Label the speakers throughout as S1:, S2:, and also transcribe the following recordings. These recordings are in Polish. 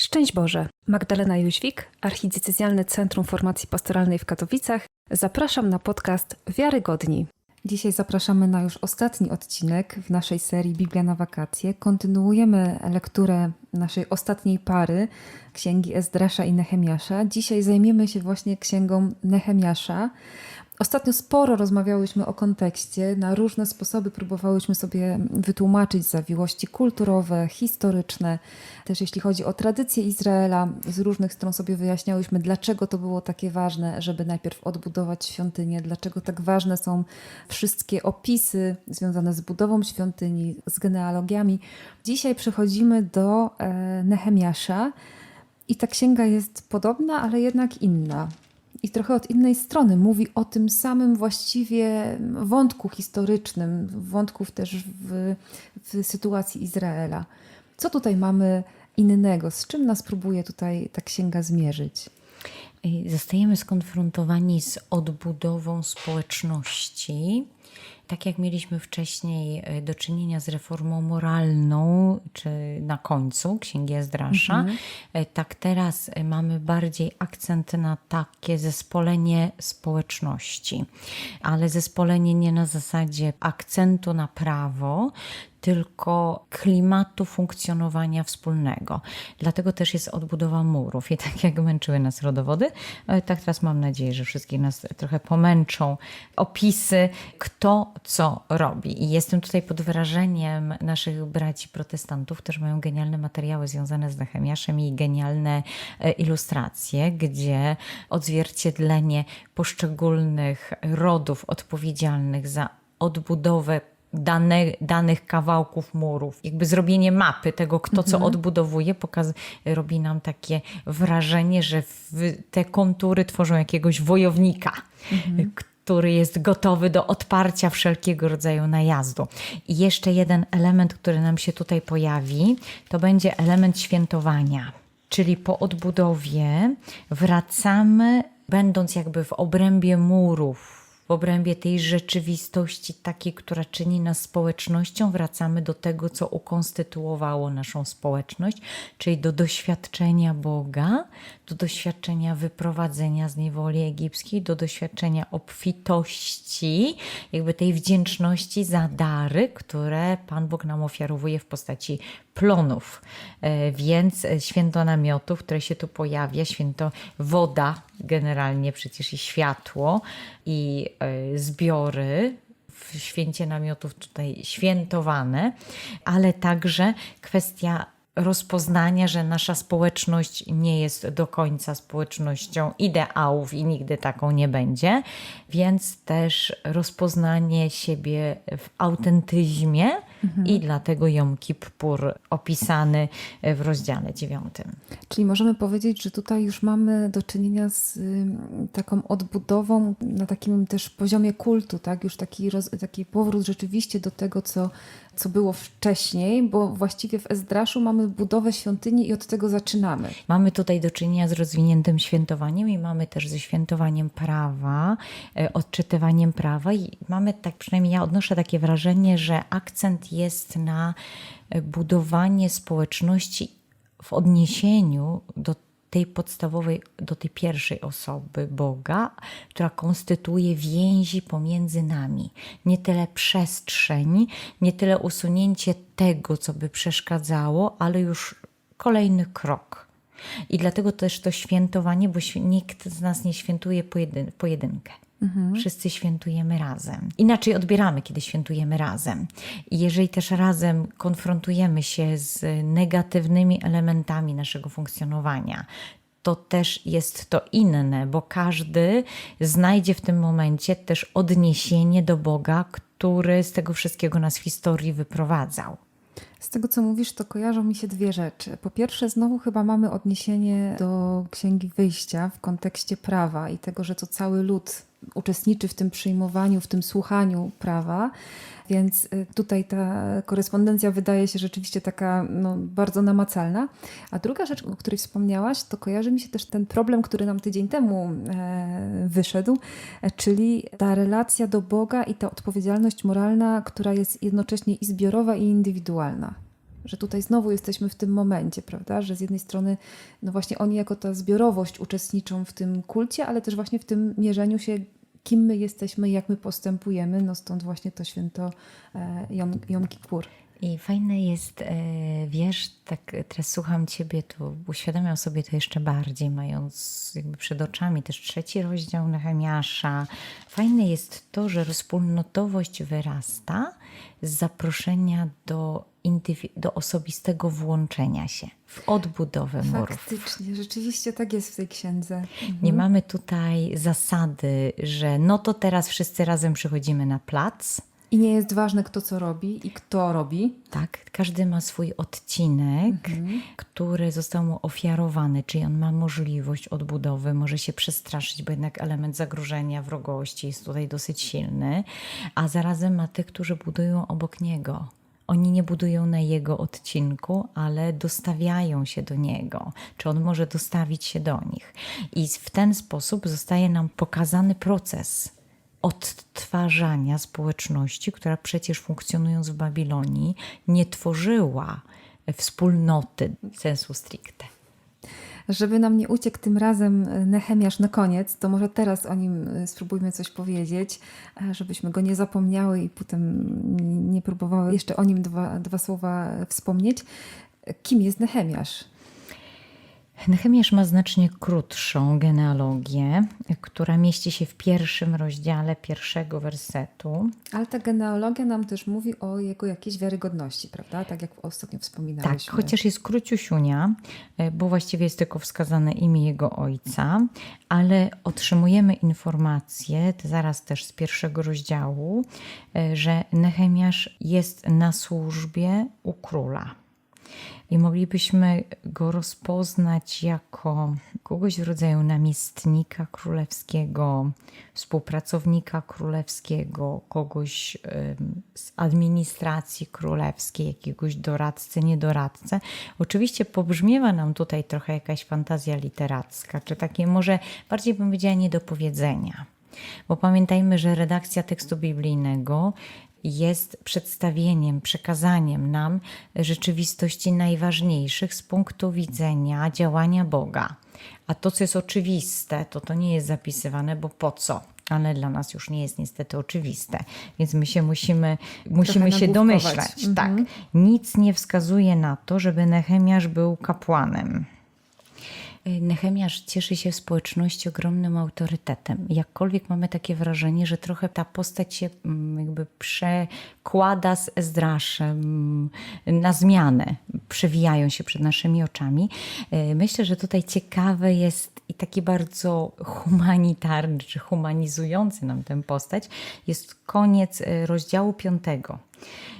S1: Szczęść Boże! Magdalena Jóźwik, Archidiecezjalne Centrum Formacji Pastoralnej w Katowicach. Zapraszam na podcast Wiarygodni. Dzisiaj zapraszamy na już ostatni odcinek w naszej serii Biblia na wakacje. Kontynuujemy lekturę naszej ostatniej pary, księgi Ezdrasza i Nehemiasza. Dzisiaj zajmiemy się właśnie księgą Nehemiasza. Ostatnio sporo rozmawiałyśmy o kontekście, na różne sposoby próbowałyśmy sobie wytłumaczyć zawiłości kulturowe, historyczne, też jeśli chodzi o tradycję Izraela. Z różnych stron sobie wyjaśniałyśmy, dlaczego to było takie ważne, żeby najpierw odbudować świątynię, dlaczego tak ważne są wszystkie opisy związane z budową świątyni, z genealogiami. Dzisiaj przechodzimy do e, Nehemiasza i ta księga jest podobna, ale jednak inna i trochę od innej strony. Mówi o tym samym właściwie wątku historycznym, wątków też w, w sytuacji Izraela. Co tutaj mamy innego? Z czym nas próbuje tutaj ta księga zmierzyć?
S2: Zostajemy skonfrontowani z odbudową społeczności. Tak jak mieliśmy wcześniej e, do czynienia z reformą moralną, czy na końcu Księgi Ezdrasza,
S1: Mhm.
S2: e, tak teraz e, mamy bardziej akcent na takie zespolenie społeczności. Ale zespolenie nie na zasadzie akcentu na prawo, tylko klimatu funkcjonowania wspólnego. Dlatego też jest odbudowa murów. I tak jak męczyły nas rodowody, e, tak teraz mam nadzieję, że wszystkich nas trochę pomęczą opisy, kto co robi. I jestem tutaj pod wrażeniem naszych braci protestantów, którzy mają genialne materiały związane z Nehemiaszem i genialne e, ilustracje, gdzie odzwierciedlenie poszczególnych rodów odpowiedzialnych za odbudowę dane, danych kawałków murów. Jakby zrobienie mapy tego, kto co odbudowuje, pokaz, robi nam takie wrażenie, że te kontury tworzą jakiegoś wojownika, który jest gotowy do odparcia wszelkiego rodzaju najazdu. I jeszcze jeden element, który nam się tutaj pojawi, to będzie element świętowania. Czyli po odbudowie wracamy, będąc jakby w obrębie murów, w obrębie tej rzeczywistości takiej, która czyni nas społecznością, wracamy do tego, co ukonstytuowało naszą społeczność, czyli do doświadczenia Boga, do doświadczenia wyprowadzenia z niewoli egipskiej, do doświadczenia obfitości, jakby tej wdzięczności za dary, które Pan Bóg nam ofiarowuje w postaci plonów. E, Więc święto namiotów, które się tu pojawia, święto woda, generalnie przecież i światło, i e, zbiory w święcie namiotów tutaj świętowane, ale także kwestia rozpoznania, że nasza społeczność nie jest do końca społecznością ideałów i nigdy taką nie będzie, więc też rozpoznanie siebie w autentyzmie i dlatego Jom Kippur opisany w rozdziale dziewiątym.
S1: Czyli możemy powiedzieć, że tutaj już mamy do czynienia z taką odbudową na takim też poziomie kultu, tak? Już taki, roz, taki powrót rzeczywiście do tego, co, co było wcześniej, bo właściwie w Ezdraszu mamy budowę świątyni i od tego zaczynamy.
S2: Mamy tutaj do czynienia z rozwiniętym świętowaniem i mamy też ze świętowaniem prawa, e, odczytywaniem prawa i mamy tak, przynajmniej ja odnoszę takie wrażenie, że akcent jest na budowanie społeczności w odniesieniu do tej podstawowej, do tej pierwszej osoby Boga, która konstytuuje więzi pomiędzy nami. Nie tyle przestrzeń, nie tyle usunięcie tego, co by przeszkadzało, ale już kolejny krok. I dlatego też to świętowanie, bo nikt z nas nie świętuje pojedyn- pojedynkę. Wszyscy świętujemy razem. Inaczej odbieramy, kiedy świętujemy razem. I jeżeli też razem konfrontujemy się z negatywnymi elementami naszego funkcjonowania, to też jest to inne, bo każdy znajdzie w tym momencie też odniesienie do Boga, który z tego wszystkiego nas w historii wyprowadzał.
S1: Z tego, co mówisz, to kojarzą mi się dwie rzeczy. Po pierwsze, znowu chyba mamy odniesienie do Księgi Wyjścia w kontekście prawa i tego, że to cały lud uczestniczy w tym przyjmowaniu, w tym słuchaniu prawa. Więc y, tutaj ta korespondencja wydaje się rzeczywiście taka no, bardzo namacalna. A druga rzecz, o której wspomniałaś, to kojarzy mi się też ten problem, który nam tydzień temu e, wyszedł, e, czyli ta relacja do Boga i ta odpowiedzialność moralna, która jest jednocześnie i zbiorowa, i indywidualna. Że tutaj znowu jesteśmy w tym momencie, prawda? Że z jednej strony, no właśnie oni jako ta zbiorowość uczestniczą w tym kulcie, ale też właśnie w tym mierzeniu się, kim my jesteśmy, jak my postępujemy. No stąd właśnie to święto e, Jom, Jom Kippur.
S2: I fajne jest, e, wiesz, tak teraz słucham Ciebie, to uświadamiam sobie to jeszcze bardziej, mając jakby przed oczami też trzeci rozdział Nehemiasza. Fajne jest to, że wspólnotowość wyrasta z zaproszenia do, do osobistego włączenia się w odbudowę murów.
S1: Faktycznie, rzeczywiście tak jest w tej księdze.
S2: Nie mamy tutaj zasady, że no to teraz wszyscy razem przychodzimy na plac,
S1: I nie jest ważne, kto co robi i kto robi.
S2: Tak, każdy ma swój odcinek, który został mu ofiarowany, czyli on ma możliwość odbudowy, może się przestraszyć, bo jednak element zagrożenia, wrogości jest tutaj dosyć silny, a zarazem ma tych, którzy budują obok niego. Oni nie budują na jego odcinku, ale dostawiają się do niego, czy on może dostawić się do nich. I w ten sposób zostaje nam pokazany proces odtwarzania społeczności, która przecież funkcjonując w Babilonii nie tworzyła wspólnoty sensu stricte.
S1: Żeby nam nie uciekł tym razem e, Nehemiasz na koniec, to może teraz o nim e, spróbujmy coś powiedzieć, e, żebyśmy go nie zapomniały i potem nie próbowały jeszcze o nim dwa, dwa słowa wspomnieć. Kim jest Nehemiasz?
S2: Nehemiasz ma znacznie krótszą genealogię, która mieści się w pierwszym rozdziale pierwszego wersetu.
S1: Ale ta genealogia nam też mówi o jego jakiejś wiarygodności, prawda? Tak jak ostatnio
S2: Tak,
S1: wspominaliśmy.
S2: chociaż jest króciusiunia, e, bo właściwie jest tylko wskazane imię jego ojca, ale otrzymujemy informację, zaraz też z pierwszego rozdziału, e, że Nehemiasz jest na służbie u króla. I moglibyśmy go rozpoznać jako kogoś w rodzaju namiestnika królewskiego, współpracownika królewskiego, kogoś z administracji królewskiej, jakiegoś doradcę, niedoradcę. Oczywiście pobrzmiewa nam tutaj trochę jakaś fantazja literacka, czy takie może bardziej bym powiedziała niedopowiedzenia. Bo pamiętajmy, że redakcja tekstu biblijnego jest przedstawieniem, przekazaniem nam rzeczywistości najważniejszych z punktu widzenia działania Boga. A to, co jest oczywiste, to to nie jest zapisywane, bo po co? Ale dla nas już nie jest niestety oczywiste, więc my się musimy, musimy się domyślać. Tak. Nic nie wskazuje na to, żeby Nehemiasz był kapłanem. Nehemiasz cieszy się w społeczności ogromnym autorytetem. Jakkolwiek mamy takie wrażenie, że trochę ta postać się mm, jakby przekłada z Ezdraszem na zmianę, przewijają się przed naszymi oczami. E, Myślę, że tutaj ciekawe jest i taki bardzo humanitarny, czy humanizujący nam tę postać, jest koniec e, rozdziału piątego.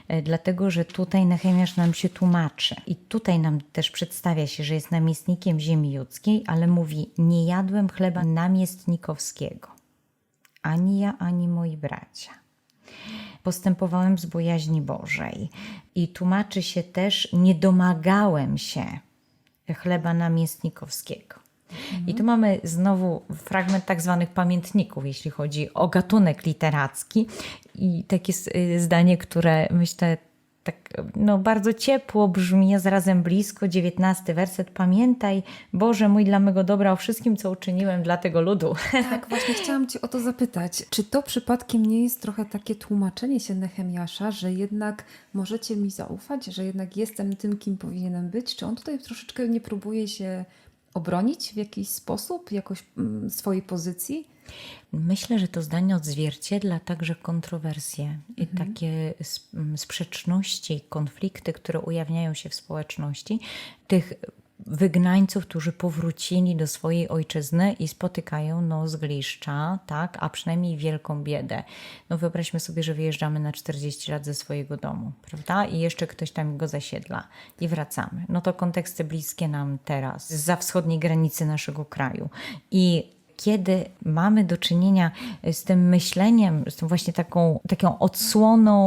S2: E, Dlatego, że tutaj Nehemiasz nam się tłumaczy i tutaj nam też przedstawia się, że jest namiestnikiem ziemi judzkiej, ale mówi: Nie jadłem chleba namiestnikowskiego, ani ja, ani moi bracia. Postępowałem z bojaźni Bożej i tłumaczy się też: Nie domagałem się chleba namiestnikowskiego. I tu mamy znowu fragment tak zwanych pamiętników, jeśli chodzi o gatunek literacki. I takie y, zdanie, które myślę tak no, bardzo ciepło brzmi, a zarazem blisko, dziewiętnasty werset. Pamiętaj, Boże mój, dla mego dobra o wszystkim, co uczyniłem dla tego ludu.
S1: Tak, właśnie chciałam Cię o to zapytać. Czy to przypadkiem nie jest trochę takie tłumaczenie się Nehemiasza, że jednak możecie mi zaufać, że jednak jestem tym, kim powinienem być? Czy on tutaj troszeczkę nie próbuje się obronić w jakiś sposób, jakoś mm, swojej pozycji?
S2: Myślę, że to zdanie odzwierciedla także kontrowersje i takie sp- m, sprzeczności, konflikty, które ujawniają się w społeczności tych wygnańców, którzy powrócili do swojej ojczyzny i spotykają no, zgliszcza, tak, a przynajmniej wielką biedę. No wyobraźmy sobie, że wyjeżdżamy na 40 lat ze swojego domu, prawda? I jeszcze ktoś tam go zasiedla i wracamy. No to konteksty bliskie nam teraz, za wschodniej granicy naszego kraju. I kiedy mamy do czynienia z tym myśleniem, z tą właśnie taką, taką odsłoną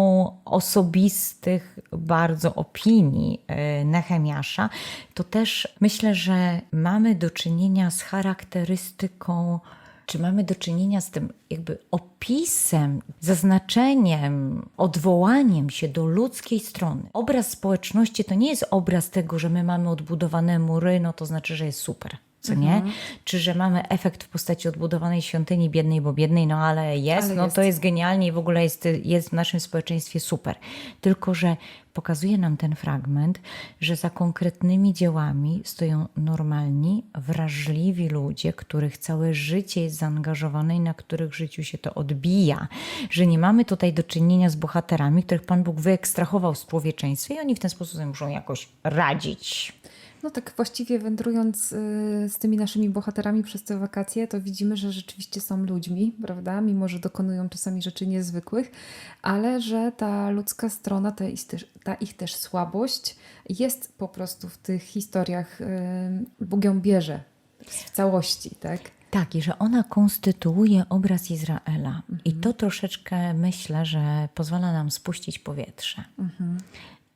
S2: osobistych bardzo opinii e, Nehemiasza, to też myślę, że mamy do czynienia z charakterystyką Czy mamy do czynienia z tym jakby opisem, zaznaczeniem, odwołaniem się do ludzkiej strony? Obraz społeczności to nie jest obraz tego, że my mamy odbudowane mury, no to znaczy, że jest super. Co nie? Czy że mamy efekt w postaci odbudowanej świątyni biednej, bo biednej, no ale jest,
S1: Ale
S2: no
S1: jest.
S2: to jest genialnie i w ogóle jest, jest w naszym społeczeństwie super. Tylko, że pokazuje nam ten fragment, że za konkretnymi dziełami stoją normalni, wrażliwi ludzie, których całe życie jest zaangażowane i na których życiu się to odbija. Że nie mamy tutaj do czynienia z bohaterami, których Pan Bóg wyekstrahował z człowieczeństwa i oni w ten sposób sobie muszą jakoś radzić.
S1: No tak właściwie wędrując y, z tymi naszymi bohaterami przez te wakacje, to widzimy, że rzeczywiście są ludźmi, prawda? Mimo, że dokonują czasami rzeczy niezwykłych, ale że ta ludzka strona, ta ich też, ta ich też słabość jest po prostu w tych historiach, y, Bóg ją bierze w całości, tak?
S2: Tak, i że ona konstytuuje obraz Izraela. I to troszeczkę myślę, że pozwala nam spuścić powietrze.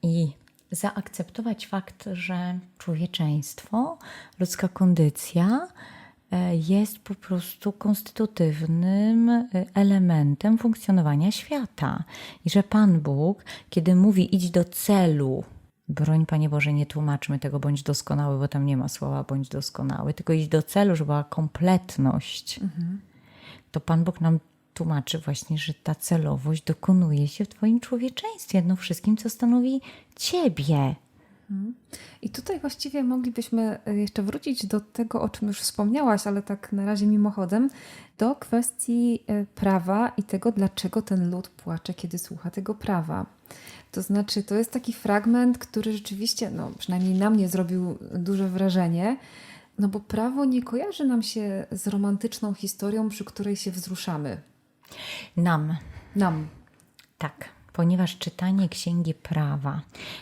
S2: I zaakceptować fakt, że człowieczeństwo, ludzka kondycja e, jest po prostu konstytutywnym e, elementem funkcjonowania świata. I że Pan Bóg, kiedy mówi idź do celu, broń Panie Boże, nie tłumaczmy tego bądź doskonały, bo tam nie ma słowa bądź doskonały, tylko idź do celu, żeby była kompletność, to Pan Bóg nam tłumaczy właśnie, że ta celowość dokonuje się w Twoim człowieczeństwie, no wszystkim, co stanowi Ciebie.
S1: I tutaj właściwie moglibyśmy y, jeszcze wrócić do tego, o czym już wspomniałaś, ale tak na razie mimochodem, do kwestii y, prawa i tego, dlaczego ten lud płacze, kiedy słucha tego prawa. To znaczy, to jest taki fragment, który rzeczywiście, no przynajmniej na mnie zrobił duże wrażenie, no bo prawo nie kojarzy nam się z romantyczną historią, przy której się wzruszamy.
S2: Nam,
S1: Nam.
S2: tak, ponieważ czytanie księgi prawa,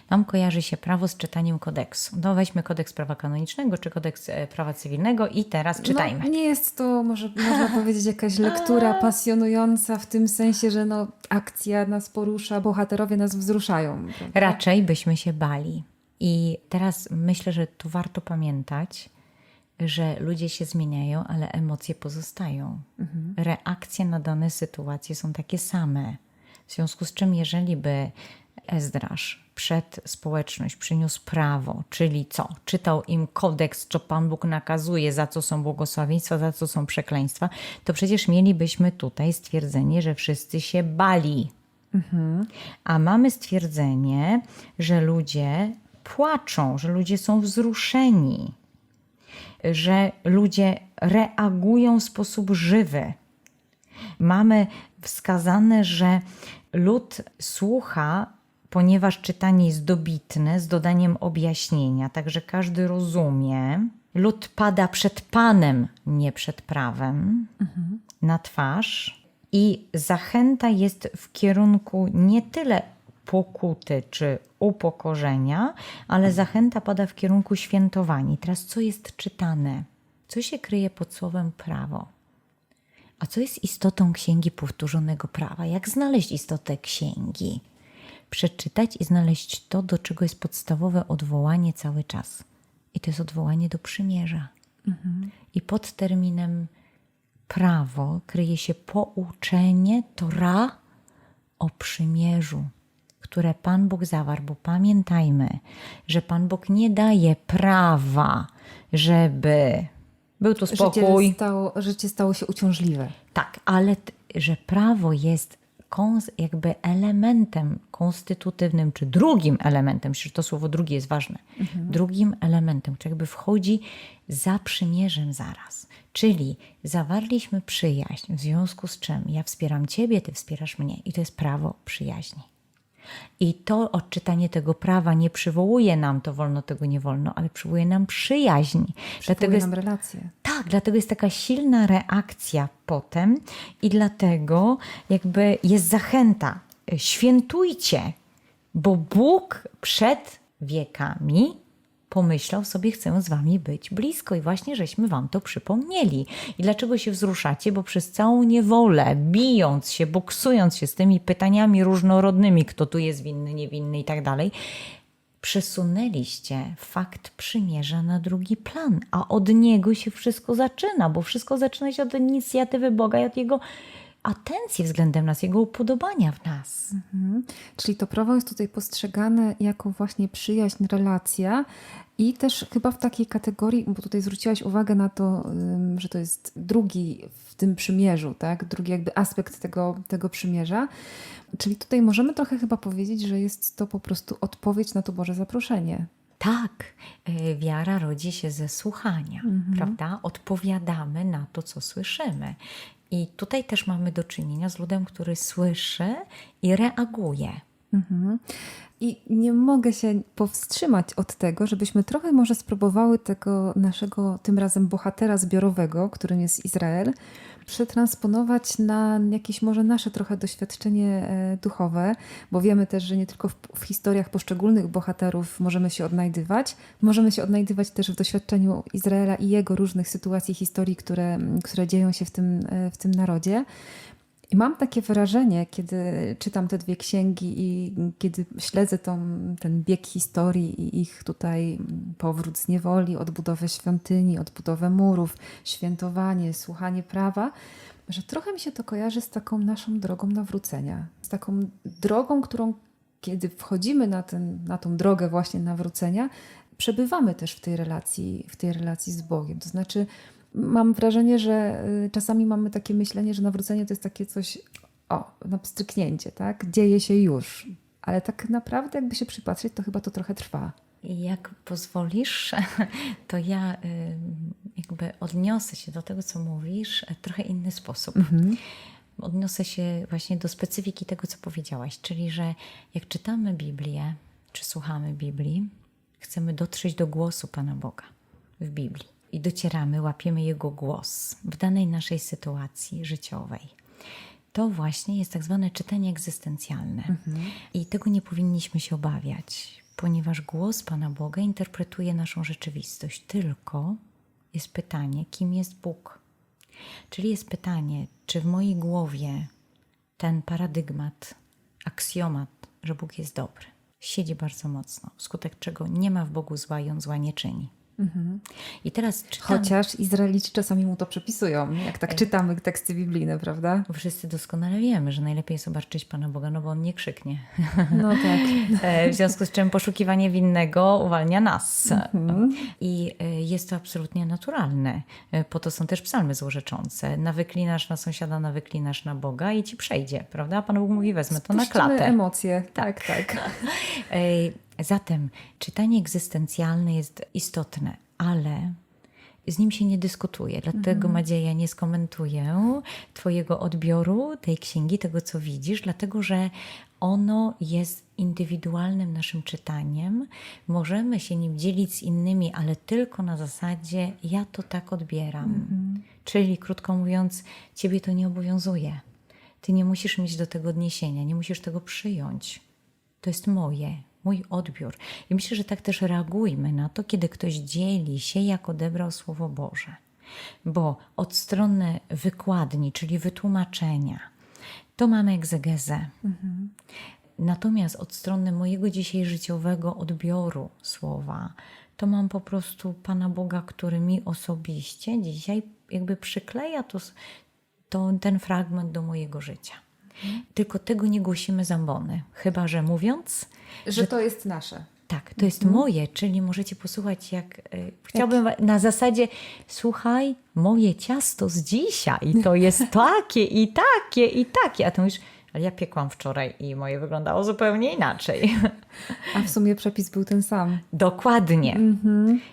S2: nam kojarzy się prawo z czytaniem kodeksu. No weźmy kodeks prawa kanonicznego czy kodeks e, prawa cywilnego i teraz czytajmy.
S1: No, nie jest to, może można powiedzieć, jakaś lektura pasjonująca w tym sensie, że no, akcja nas porusza, bohaterowie nas wzruszają. prawda?
S2: Raczej byśmy się bali. I teraz myślę, że tu warto pamiętać, że ludzie się zmieniają, ale emocje pozostają. Reakcje na dane sytuacje są takie same. W związku z czym, jeżeli by Ezdrasz przed społeczność przyniósł prawo, czyli co? Czytał im kodeks, co Pan Bóg nakazuje, za co są błogosławieństwa, za co są przekleństwa, to przecież mielibyśmy tutaj stwierdzenie, że wszyscy się bali. A mamy stwierdzenie, że ludzie płaczą, że ludzie są wzruszeni, że ludzie reagują w sposób żywy. Mamy wskazane, że lud słucha, ponieważ czytanie jest dobitne, z dodaniem objaśnienia, także każdy rozumie. Lud pada przed Panem, nie przed prawem, na twarz. I zachęta jest w kierunku nie tyle pokuty czy upokorzenia, ale zachęta pada w kierunku świętowania. I Teraz co jest czytane? Co się kryje pod słowem prawo? A co jest istotą księgi powtórzonego prawa? Jak znaleźć istotę księgi? Przeczytać i znaleźć to, do czego jest podstawowe odwołanie cały czas. I to jest odwołanie do przymierza. I pod terminem prawo kryje się pouczenie Tora o przymierzu, które Pan Bóg zawarł, bo pamiętajmy, że Pan Bóg nie daje prawa, żeby był tu spokój.
S1: Życie stało, życie stało się uciążliwe.
S2: Tak, ale że prawo jest jakby elementem konstytutywnym, czy drugim elementem, myślę, że to słowo drugie jest ważne, drugim elementem, który jakby wchodzi za przymierzem zaraz. Czyli zawarliśmy przyjaźń, w związku z czym ja wspieram Ciebie, Ty wspierasz mnie i to jest prawo przyjaźni. I to odczytanie tego prawa nie przywołuje nam to wolno, tego nie wolno, ale przywołuje nam przyjaźń. Dlatego
S1: Dlatego
S2: jest
S1: nam relacje.
S2: tak, dlatego jest taka silna reakcja potem i dlatego jakby jest zachęta. Świętujcie, bo Bóg przed wiekami pomyślał sobie, chcę z wami być blisko i właśnie żeśmy wam to przypomnieli. I dlaczego się wzruszacie? Bo przez całą niewolę, bijąc się, boksując się z tymi pytaniami różnorodnymi, kto tu jest winny, niewinny i tak dalej, przesunęliście fakt przymierza na drugi plan, a od niego się wszystko zaczyna, bo wszystko zaczyna się od inicjatywy Boga i od jego atencji względem nas, jego upodobania w nas.
S1: Mhm. Czyli to prawo jest tutaj postrzegane jako właśnie przyjaźń, relacja i też chyba w takiej kategorii, bo tutaj zwróciłaś uwagę na to, że to jest drugi w tym przymierzu, tak? drugi jakby aspekt tego, tego przymierza. Czyli tutaj możemy trochę chyba powiedzieć, że jest to po prostu odpowiedź na to Boże zaproszenie.
S2: Tak, y, wiara rodzi się ze słuchania, prawda? Odpowiadamy na to, co słyszymy. I tutaj też mamy do czynienia z ludem, który słyszy i reaguje.
S1: Mhm. I nie mogę się powstrzymać od tego, żebyśmy trochę może spróbowały tego naszego tym razem bohatera zbiorowego, którym jest Izrael, przetransponować na jakieś może nasze trochę doświadczenie e, duchowe, bo wiemy też, że nie tylko w, w historiach poszczególnych bohaterów możemy się odnajdywać, możemy się odnajdywać też w doświadczeniu Izraela i jego różnych sytuacji, historii, które, które dzieją się w tym, e, w tym narodzie. I mam takie wrażenie, kiedy czytam te dwie księgi i kiedy śledzę tą, ten bieg historii i ich tutaj powrót z niewoli, odbudowę świątyni, odbudowę murów, świętowanie, słuchanie prawa, że trochę mi się to kojarzy z taką naszą drogą nawrócenia. Z taką drogą, którą kiedy wchodzimy na, ten, na tą drogę właśnie nawrócenia, przebywamy też w tej relacji, w tej relacji z Bogiem. To znaczy, mam wrażenie, że y, czasami mamy takie myślenie, że nawrócenie to jest takie coś, o, na pstryknięcie, tak? Dzieje się już. Ale tak naprawdę, jakby się przypatrzeć, to chyba to trochę trwa.
S2: Jak pozwolisz, to ja y, jakby odniosę się do tego, co mówisz, w trochę inny sposób. Odniosę się właśnie do specyfiki tego, co powiedziałaś, czyli że jak czytamy Biblię, czy słuchamy Biblii, chcemy dotrzeć do głosu Pana Boga w Biblii. I docieramy, łapiemy Jego głos w danej naszej sytuacji życiowej. To właśnie jest tak zwane czytanie egzystencjalne. I tego nie powinniśmy się obawiać, ponieważ głos Pana Boga interpretuje naszą rzeczywistość. Tylko jest pytanie, kim jest Bóg? Czyli jest pytanie, czy w mojej głowie ten paradygmat, aksjomat, że Bóg jest dobry, siedzi bardzo mocno, wskutek czego nie ma w Bogu zła i on zła nie czyni. I teraz czytam,
S1: Chociaż Izraelici czasami mu to przepisują, jak tak czytamy teksty biblijne, prawda?
S2: wszyscy doskonale wiemy, że najlepiej jest obarczyć Pana Boga, no bo On nie krzyknie.
S1: No tak.
S2: E, W związku z czym poszukiwanie winnego uwalnia nas. I e, jest to absolutnie naturalne. E, Po to są też psalmy złorzeczące. Nawyklinasz na sąsiada, nawyklinasz na Boga i ci przejdzie, prawda? A Pan Bóg mówi, wezmę to na
S1: Puścimy
S2: klatę.
S1: emocje. Tak, tak.
S2: E, Zatem czytanie egzystencjalne jest istotne, ale z nim się nie dyskutuje. Dlatego, Madzieja, nie skomentuję Twojego odbioru tej księgi, tego co widzisz, dlatego że ono jest indywidualnym naszym czytaniem. Możemy się nim dzielić z innymi, ale tylko na zasadzie ja to tak odbieram. Czyli, krótko mówiąc, Ciebie to nie obowiązuje. Ty nie musisz mieć do tego odniesienia, nie musisz tego przyjąć. To jest moje, mój odbiór. I myślę, że tak też reagujmy na to, kiedy ktoś dzieli się, jak odebrał Słowo Boże. Bo od strony wykładni, czyli wytłumaczenia, to mamy egzegezę. Natomiast od strony mojego dzisiaj życiowego odbioru słowa, to mam po prostu Pana Boga, który mi osobiście dzisiaj jakby przykleja to, to, ten fragment do mojego życia. Tylko tego nie głosimy z ambony, chyba że mówiąc,
S1: Że to jest nasze.
S2: tak, to jest moje, czyli możecie posłuchać jak. Y, chciałbym wa- na zasadzie, słuchaj, moje ciasto z dzisiaj to jest takie i takie i takie. A ty mówisz, ale ja piekłam wczoraj i moje wyglądało zupełnie inaczej.
S1: A w sumie przepis był ten sam.
S2: Dokładnie.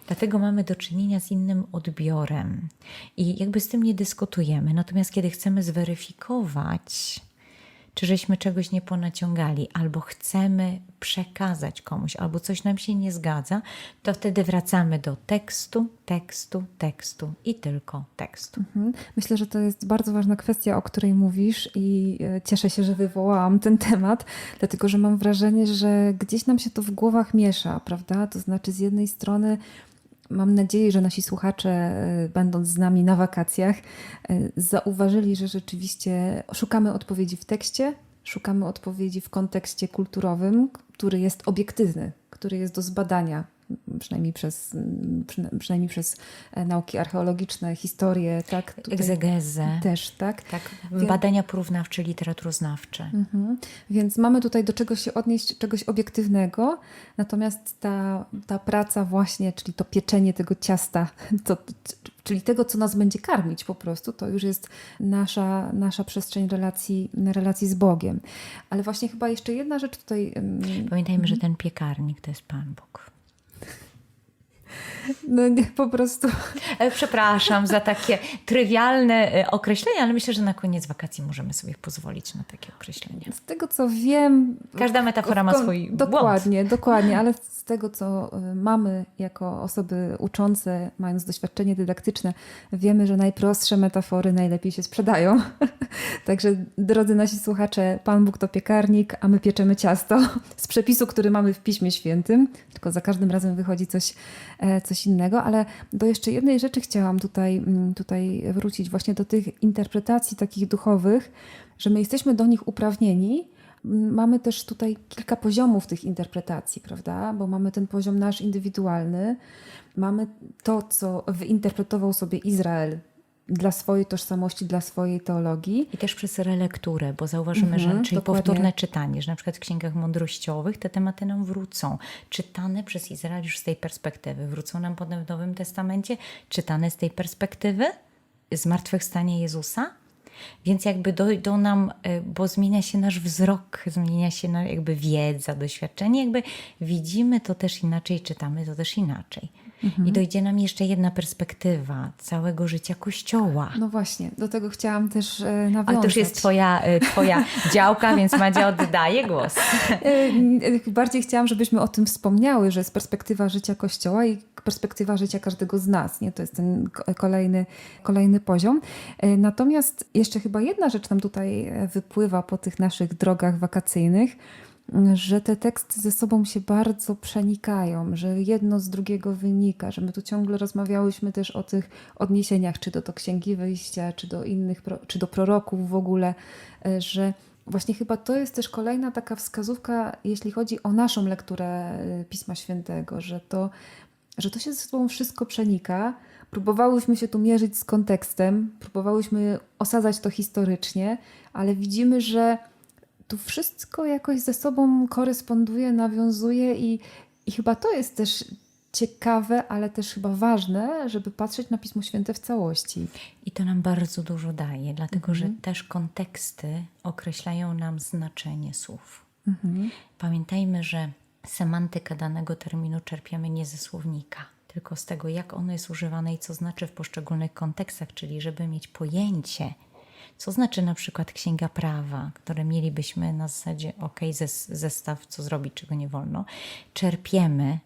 S2: Dlatego mamy do czynienia z innym odbiorem i jakby z tym nie dyskutujemy. Natomiast kiedy chcemy zweryfikować, czy żeśmy czegoś nie ponaciągali, albo chcemy przekazać komuś, albo coś nam się nie zgadza, to wtedy wracamy do tekstu, tekstu, tekstu i tylko tekstu.
S1: Mhm. Myślę, że to jest bardzo ważna kwestia, o której mówisz i e, cieszę się, że wywołałam ten temat, dlatego że mam wrażenie, że gdzieś nam się to w głowach miesza, prawda? To znaczy z jednej strony mam nadzieję, że nasi słuchacze, e, będąc z nami na wakacjach, e, zauważyli, że rzeczywiście szukamy odpowiedzi w tekście, szukamy odpowiedzi w kontekście kulturowym, który jest obiektywny, który jest do zbadania, przynajmniej przez, przyna- przynajmniej przez e, nauki archeologiczne, historię, tak? Tutaj
S2: Egzegezę.
S1: Też, tak?
S2: Tak,
S1: Więc-
S2: badania porównawcze, literaturoznawcze.
S1: Mhm. Więc mamy tutaj do czegoś się odnieść, czegoś obiektywnego, natomiast ta, ta praca właśnie, czyli to pieczenie tego ciasta, to, czyli tego, co nas będzie karmić po prostu, to już jest nasza, nasza przestrzeń relacji, relacji z Bogiem. Ale właśnie chyba jeszcze jedna rzecz tutaj,
S2: Pamiętajmy, że ten piekarnik to jest Pan Bóg.
S1: No nie, po prostu
S2: E, Przepraszam za takie trywialne e, określenia, ale myślę, że na koniec wakacji możemy sobie pozwolić na takie określenia.
S1: z tego, co wiem...
S2: Każda metafora ma swój błąd.
S1: Dokładnie, dokładnie, ale z tego, co y, mamy jako osoby uczące, mając doświadczenie dydaktyczne, wiemy, że najprostsze metafory najlepiej się sprzedają. Także, drodzy nasi słuchacze, Pan Bóg to piekarnik, a my pieczemy ciasto z przepisu, który mamy w Piśmie Świętym, tylko za każdym razem wychodzi coś, e, coś innego. Ale do jeszcze jednej rzeczy chciałam tutaj, mm, tutaj wrócić, właśnie do tych interpretacji takich duchowych, że my jesteśmy do nich uprawnieni, M, Mamy też tutaj kilka poziomów tych interpretacji, prawda? Bo mamy ten poziom nasz indywidualny, mamy to, co wyinterpretował sobie Izrael dla swojej tożsamości, dla swojej teologii.
S2: I też przez relekturę, bo zauważymy,
S1: Mhm,
S2: że czyli
S1: dokładnie.
S2: powtórne czytanie, że na przykład w księgach mądrościowych te tematy nam wrócą. Czytane przez Izrael już z tej perspektywy. Wrócą nam potem w Nowym Testamencie, czytane z tej perspektywy zmartwychwstania Jezusa. Więc jakby dojdą nam, y, bo zmienia się nasz wzrok, zmienia się jakby wiedza, doświadczenie, jakby widzimy to też inaczej, czytamy to też inaczej.
S1: Mhm.
S2: I dojdzie nam jeszcze jedna perspektywa całego życia Kościoła.
S1: No właśnie, do tego chciałam też e, nawiązać.
S2: Ale to już jest twoja, y, twoja działka, więc Madzia oddaje głos.
S1: E, e, Bardziej chciałam, żebyśmy o tym wspomniały, że jest perspektywa życia Kościoła i perspektywa życia każdego z nas. Nie? To jest ten ko- kolejny, kolejny poziom. E, Natomiast jeszcze chyba jedna rzecz nam tutaj e, wypływa po tych naszych drogach wakacyjnych, że te teksty ze sobą się bardzo przenikają, że jedno z drugiego wynika, że my tu ciągle rozmawiałyśmy też o tych odniesieniach, czy do, do Księgi Wyjścia, czy do innych, czy do proroków w ogóle, e, że Właśnie chyba to jest też kolejna taka wskazówka, jeśli chodzi o naszą lekturę y, Pisma Świętego, że to, że to się ze sobą wszystko przenika. Próbowałyśmy się tu mierzyć z kontekstem, próbowałyśmy osadzać to historycznie, ale widzimy, że tu wszystko jakoś ze sobą koresponduje, nawiązuje i, i chyba to jest też ciekawe, ale też chyba ważne, żeby patrzeć na Pismo Święte w całości.
S2: I to nam bardzo dużo daje, dlatego że
S1: Mhm.
S2: też konteksty określają nam znaczenie słów.
S1: Mhm.
S2: Pamiętajmy, że semantykę danego terminu czerpiemy nie ze słownika, tylko z tego, jak ono jest używane i co znaczy w poszczególnych kontekstach, czyli żeby mieć pojęcie, co znaczy na przykład księga prawa, które mielibyśmy na zasadzie, ok, zes, zestaw, co zrobić, czego nie wolno, czerpiemy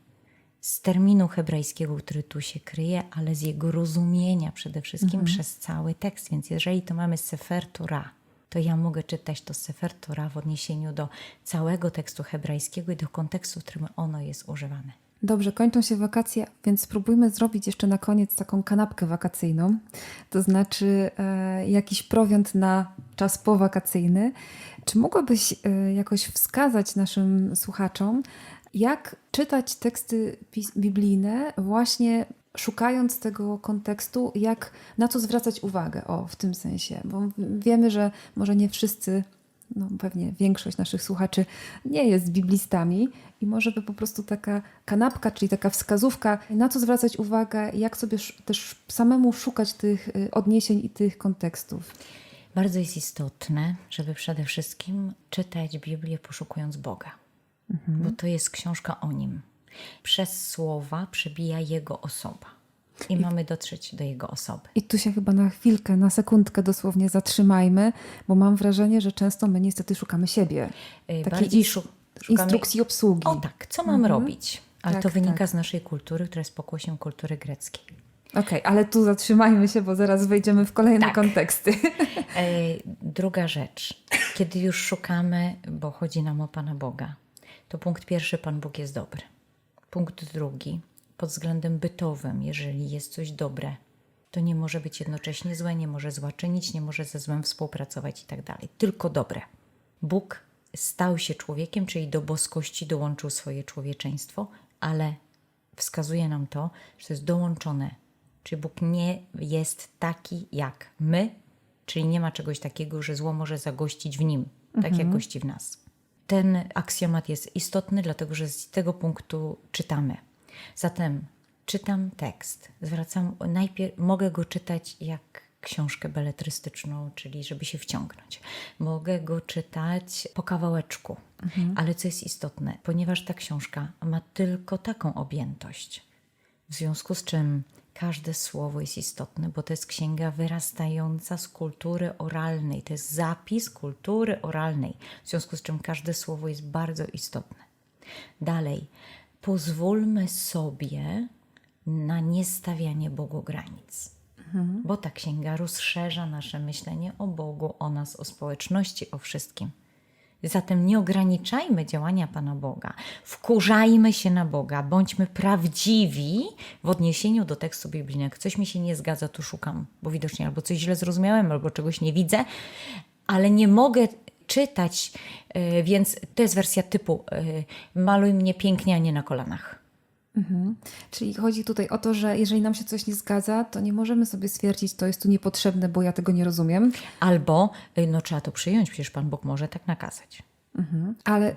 S2: z terminu hebrajskiego, który tu się kryje, ale z jego rozumienia przede wszystkim przez cały tekst. Więc jeżeli to mamy Sefer Torah, to ja mogę czytać to Sefer Torah w odniesieniu do całego tekstu hebrajskiego i do kontekstu, w którym ono jest używane.
S1: Dobrze, kończą się wakacje, więc spróbujmy zrobić jeszcze na koniec taką kanapkę wakacyjną, to znaczy e, jakiś prowiant na czas powakacyjny. Czy mogłabyś e, jakoś wskazać naszym słuchaczom, jak czytać teksty biblijne, właśnie szukając tego kontekstu, jak na co zwracać uwagę? O, w tym sensie, bo wiemy, że może nie wszyscy no pewnie większość naszych słuchaczy nie jest biblistami i może by po prostu taka kanapka, czyli taka wskazówka, na co zwracać uwagę, jak sobie też samemu szukać tych y, odniesień i tych kontekstów.
S2: Bardzo jest istotne, żeby przede wszystkim czytać Biblię poszukując Boga, bo to jest książka o Nim. Przez słowa przebija Jego osoba i mamy dotrzeć do Jego osoby.
S1: I tu się chyba na chwilkę, na sekundkę dosłownie zatrzymajmy, bo mam wrażenie, że często my niestety szukamy siebie.
S2: Y,
S1: Takiej
S2: szu- szukamy
S1: Instrukcji obsługi.
S2: O tak, co mamy robić? Ale
S1: Tak,
S2: to wynika
S1: tak.
S2: z naszej kultury, która jest pokłosiem kultury greckiej.
S1: Okej, ale tu zatrzymajmy się, bo zaraz wejdziemy w kolejne
S2: Tak.
S1: konteksty.
S2: E, druga rzecz, kiedy już szukamy, bo chodzi nam o Pana Boga, to punkt pierwszy, Pan Bóg jest dobry. Punkt drugi, pod względem bytowym, jeżeli jest coś dobre, to nie może być jednocześnie złe, nie może zła czynić, nie może ze złem współpracować i tak dalej. Tylko dobre. Bóg stał się człowiekiem, czyli do boskości dołączył swoje człowieczeństwo, ale wskazuje nam to, że to jest dołączone. Czyli Bóg nie jest taki jak my, czyli nie ma czegoś takiego, że zło może zagościć w nim, tak jak gości w nas. Ten aksjomat jest istotny, dlatego że z tego punktu czytamy. Zatem czytam tekst. Zwracam, najpierw mogę go czytać jak książkę beletrystyczną, czyli żeby się wciągnąć. Mogę go czytać po kawałeczku, ale co jest istotne, ponieważ ta książka ma tylko taką objętość, w związku z czym każde słowo jest istotne, bo to jest księga wyrastająca z kultury oralnej, to jest zapis kultury oralnej, w związku z czym każde słowo jest bardzo istotne. Dalej, pozwólmy sobie na niestawianie Bogu granic. Bo ta księga rozszerza nasze myślenie o Bogu, o nas, o społeczności, o wszystkim. Zatem nie ograniczajmy działania Pana Boga, wkurzajmy się na Boga, bądźmy prawdziwi w odniesieniu do tekstu biblijnego. Jak coś mi się nie zgadza, to szukam, bo widocznie albo coś źle zrozumiałem, albo czegoś nie widzę, ale nie mogę czytać, y, więc to jest wersja typu y, maluj mnie pięknie, a nie na kolanach.
S1: Czyli chodzi tutaj o to, że jeżeli nam się coś nie zgadza, to nie możemy sobie stwierdzić, to jest tu niepotrzebne, bo ja tego nie rozumiem.
S2: Albo y, no trzeba to przyjąć, przecież Pan Bóg może tak nakazać.
S1: Ale y,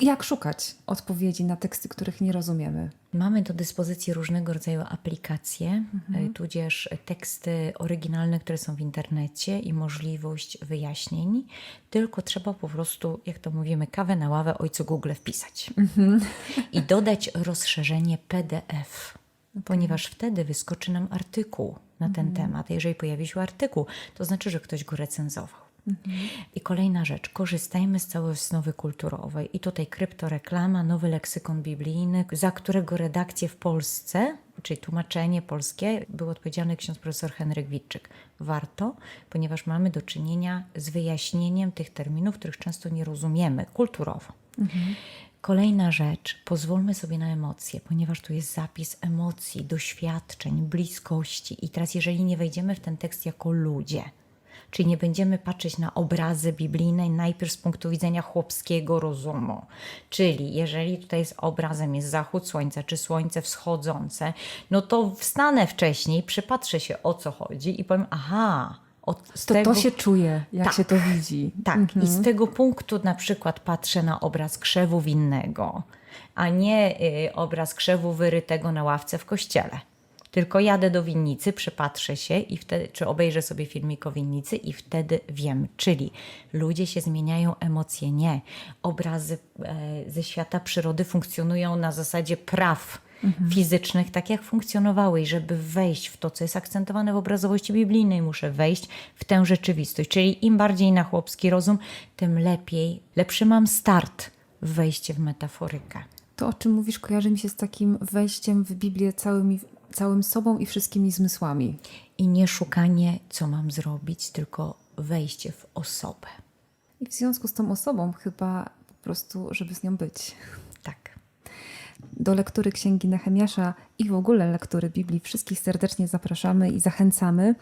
S1: jak szukać odpowiedzi na teksty, których nie rozumiemy?
S2: Mamy do dyspozycji różnego rodzaju aplikacje, y, tudzież teksty oryginalne, które są w internecie i możliwość wyjaśnień. Tylko trzeba po prostu, jak to mówimy, kawę na ławę ojcu Google wpisać i dodać rozszerzenie PDF. Ponieważ wtedy wyskoczy nam artykuł na ten temat. Jeżeli pojawi się artykuł, to znaczy, że ktoś go recenzował. I kolejna rzecz, korzystajmy z całej osnowy kulturowej. I tutaj kryptoreklama, nowy leksykon biblijny, za którego redakcję w Polsce, czyli tłumaczenie polskie, był odpowiedzialny ksiądz profesor Henryk Witczyk. Warto, ponieważ mamy do czynienia z wyjaśnieniem tych terminów, których często nie rozumiemy kulturowo. Kolejna rzecz, pozwólmy sobie na emocje, ponieważ tu jest zapis emocji, doświadczeń, bliskości. I teraz, jeżeli nie wejdziemy w ten tekst jako ludzie, czyli nie będziemy patrzeć na obrazy biblijne najpierw z punktu widzenia chłopskiego rozumu. Czyli jeżeli tutaj jest obrazem jest zachód słońca czy słońce wschodzące, no to wstanę wcześniej, przypatrzę się o co chodzi i powiem, aha, od, z
S1: To,
S2: tego...
S1: to się czuje, jak
S2: Tak.
S1: się to widzi.
S2: Tak, i z tego punktu na przykład patrzę na obraz krzewu winnego, a nie y, obraz krzewu wyrytego na ławce w kościele. Tylko jadę do winnicy, przypatrzę się i wtedy, czy obejrzę sobie filmik o winnicy i wtedy wiem. Czyli ludzie się zmieniają, emocje nie. Obrazy e, ze świata przyrody funkcjonują na zasadzie praw fizycznych, tak jak funkcjonowały. I żeby wejść w to, co jest akcentowane w obrazowości biblijnej, muszę wejść w tę rzeczywistość. Czyli im bardziej na chłopski rozum, tym lepiej, lepszy mam start w wejście w metaforykę.
S1: To, o czym mówisz, kojarzy mi się z takim wejściem w Biblię całymi, całym sobą i wszystkimi zmysłami.
S2: I nie szukanie, co mam zrobić, tylko wejście w osobę.
S1: I w związku z tą osobą chyba po prostu, żeby z nią być.
S2: Tak.
S1: Do lektury Księgi Nehemiasza i w ogóle lektury Biblii wszystkich serdecznie zapraszamy i zachęcamy.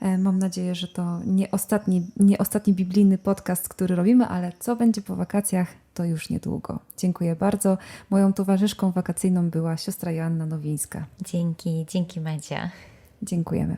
S1: E, Mam nadzieję, że to nie ostatni, nie ostatni biblijny podcast, który robimy, ale co będzie po wakacjach, to już niedługo. Dziękuję bardzo. Moją towarzyszką wakacyjną była siostra Joanna Nowińska.
S2: Dzięki, dzięki Madzia.
S1: Dziękujemy.